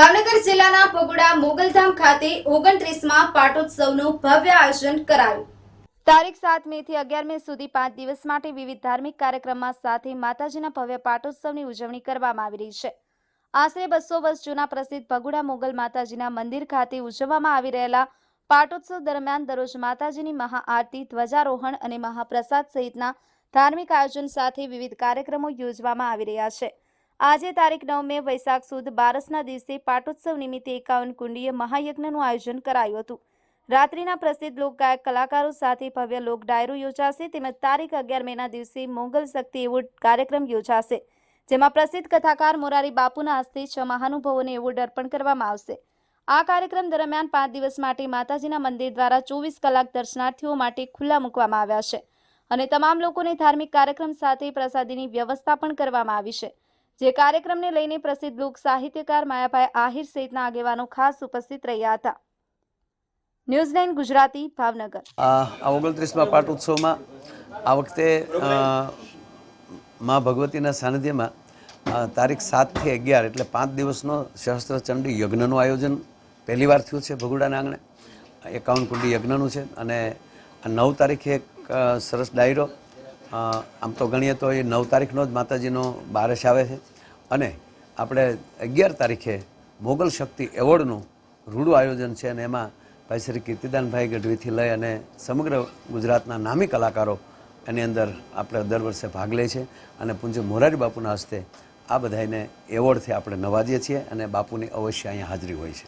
ભાવનગર જિલ્લાના પગોડા મોગલધામ ખાતે ઓગણત્રીસમાં પાટોત્સવનું ભવ્ય આયોજન કરાયું. તારીખ સાત મે થી અગિયાર મે સુધી પાંચ દિવસ માટે વિવિધ ધાર્મિક કાર્યક્રમમાં સાથે માતાજીના ભવ્ય પાટોત્સવની ઉજવણી કરવામાં આવી રહી છે. આશરે બસો વર્ષ જૂના પ્રસિદ્ધ ભગુડા મોગલ માતાજીના મંદિર ખાતે ઉજવવામાં આવી રહેલા પાટોત્સવ દરમિયાન દરરોજ માતાજીની મહાઆરતી, ધ્વજારોહણ અને મહાપ્રસાદ સહિતના ધાર્મિક આયોજન સાથે વિવિધ કાર્યક્રમો યોજવામાં આવી રહ્યા છે. આજે તારીખ નવ મે વૈશાખ સુદ બારસના દિવસે પાટોત્સવ નિમિત્તે એકાવન કુંડીય મહાયજ્ઞનું આયોજન કરાયું હતું. રાત્રિના પ્રસિદ્ધ લોકગાયક કલાકારો સાથે ભવ્ય લોક ડાયરો યોજાશે, તેમજ તારીખ અગિયાર મેના દિવસે મોગલ શક્તિ એવોર્ડ કાર્યક્રમ યોજાશે, જેમાં પ્રસિદ્ધ કથાકાર મોરારી બાપુના હસ્તે છ મહાનુભાવોને એવોર્ડ અર્પણ કરવામાં આવશે. આ કાર્યક્રમ દરમિયાન પાંચ દિવસ માટે માતાજીના મંદિર દ્વારા ચોવીસ કલાક દર્શનાર્થીઓ માટે ખુલ્લા મૂકવામાં આવ્યા છે, અને તમામ લોકોને ધાર્મિક કાર્યક્રમ સાથે પ્રસાદીની વ્યવસ્થા પણ કરવામાં આવી છે. જે કાર્યક્રમને લઈને પ્રસિદ્ધ લોક સાહિત્યકાર માયાભાઈ આહિર સહિતના આગેવાનો ખાસ ઉપસ્થિત રહ્યા હતા. ન્યૂઝ ગુજરાતી, ભાવનગર. આ ઓગણત્રીસમાં પાટ ઉત્સવમાં આ વખતે મા ભગવતીના સાનિધ્યમાં તારીખ સાતથી અગિયાર એટલે પાંચ દિવસનો સહસ્ત્રચંડી યજ્ઞનું આયોજન પહેલીવાર થયું છે ભગુડાના આંગણે. એકાવન કુંડી યજ્ઞનું છે અને નવ તારીખે એક સરસ ડાયરો આમ તો ગણીએ તો એ નવ તારીખનો જ માતાજીનો બારસ આવે છે. અને આપણે અગિયાર તારીખે મોગલ શક્તિ એવોર્ડનું રૂડું આયોજન છે અને એમાં ભાઈ શ્રી કીર્તિદાનભાઈ ગઢવીથી લઈ અને સમગ્ર ગુજરાતના નામી કલાકારો એની અંદર આપણે દર વર્ષે ભાગ લે છે. અને પૂજ્ય મોરારી બાપુના હસ્તે આ બધાને એવોર્ડથી આપણે નવાજીએ છીએ અને બાપુની અવશ્ય અહીંયા હાજરી હોય છે.